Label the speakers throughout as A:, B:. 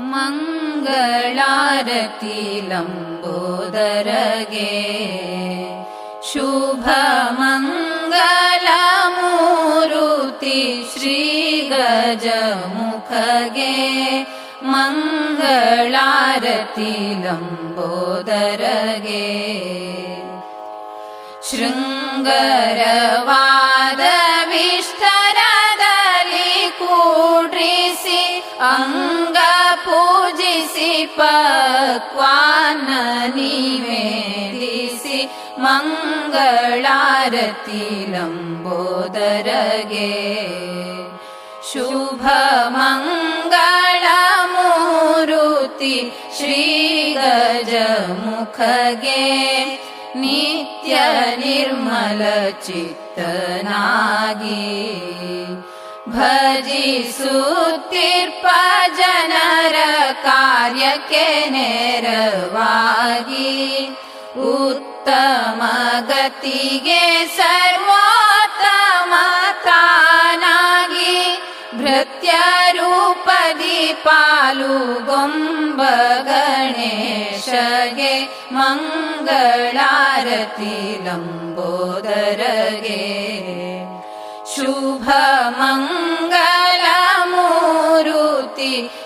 A: मङ्गलारति लम्बोदरगे शुभ मङ्गलमूरुति श्रीगजमुखगे मङ्गलारति लम्बोदरगे पूजिसि पक्वान्न निवेदिसि मङ्गलारति लम्बोदरगे शुभ मङ्गलमूरुति श्रीगजमुखगे। नित्य भजि सुतिर्पजनरकार्यके नैरवागी उत्तमगतिगे सर्वोत्तमातानागी भृत्यरूप दीपालु गम्ब गणेश गे मङ्गलारति लम्बोदरगे। शुभ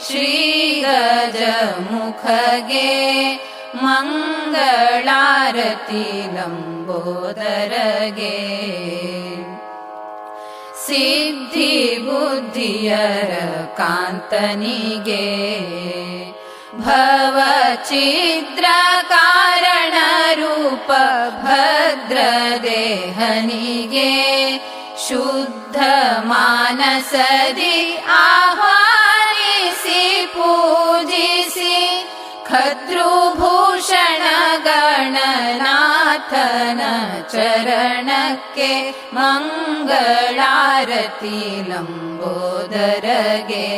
A: श्रीगजमुखगे मङ्गलारति लम्बोदरगे। सिद्धिबुद्धियर कान्तनिगे भवचिद्रकारणरूप भद्रदेहनिगे शुद्ध मानसदि आह्वानिसि पूजिसि। खद्रुभूषण गणनाथन चरणके मङ्गलारति लम्बोदरगे।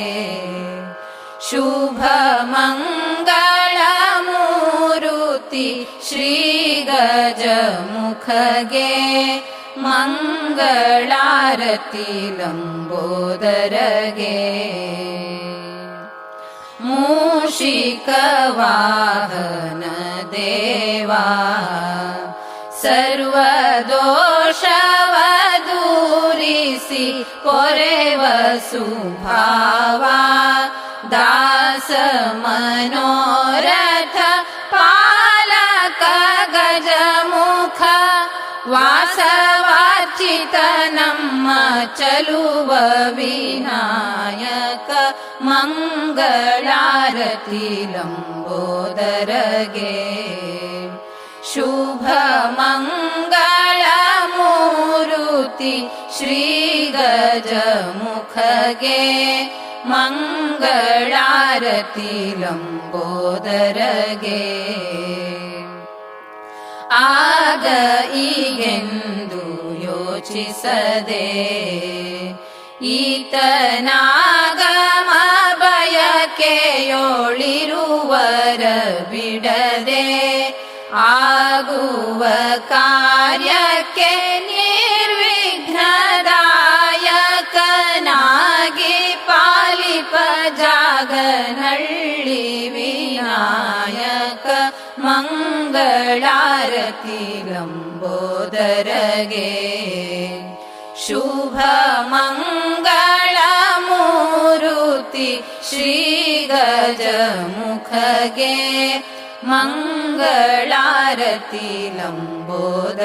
A: शुभ मङ्गलमूरुति श्रीगजमुखगे मङ्गलारतिलम्बोदरगे। मूषिकवाहनदेवा सर्वदोषव दूरिषि परे वसुभावा दासमनोरथ पालक गजमुख वास चितनम् चलुव विनायक मङ्गलारति लम्बोदरगे। शुभमङ्गलमुरुति श्रीगजमुखगे मङ्गलारति लम्बोदरगे। आग इयन् ಮಂಗಳಾರತಿ ಲಂಬೋದರಗೆ ಆಗ ಈಗೆಂದು ಯೋಚಿಸದೆ ಈತನಾಗಮ ಬಯಕೆಯೋಳಿರುವರ ಬಿಡದೆ ಆಗುವ ಕಾರ್ಯಕ್ಕೆ ನಿರ್ವಿಘ್ನದಾಯಕನಾಗಿ ಪಾಲಿಪ ಜಾಗನಳ್ಳಿ ವಿನಾಯಕ ಮಂಗಳಾರತಿ म्बोदरगे शुभ श्रीगजमुखगे। मङ्गलारति लम्बोदरगे।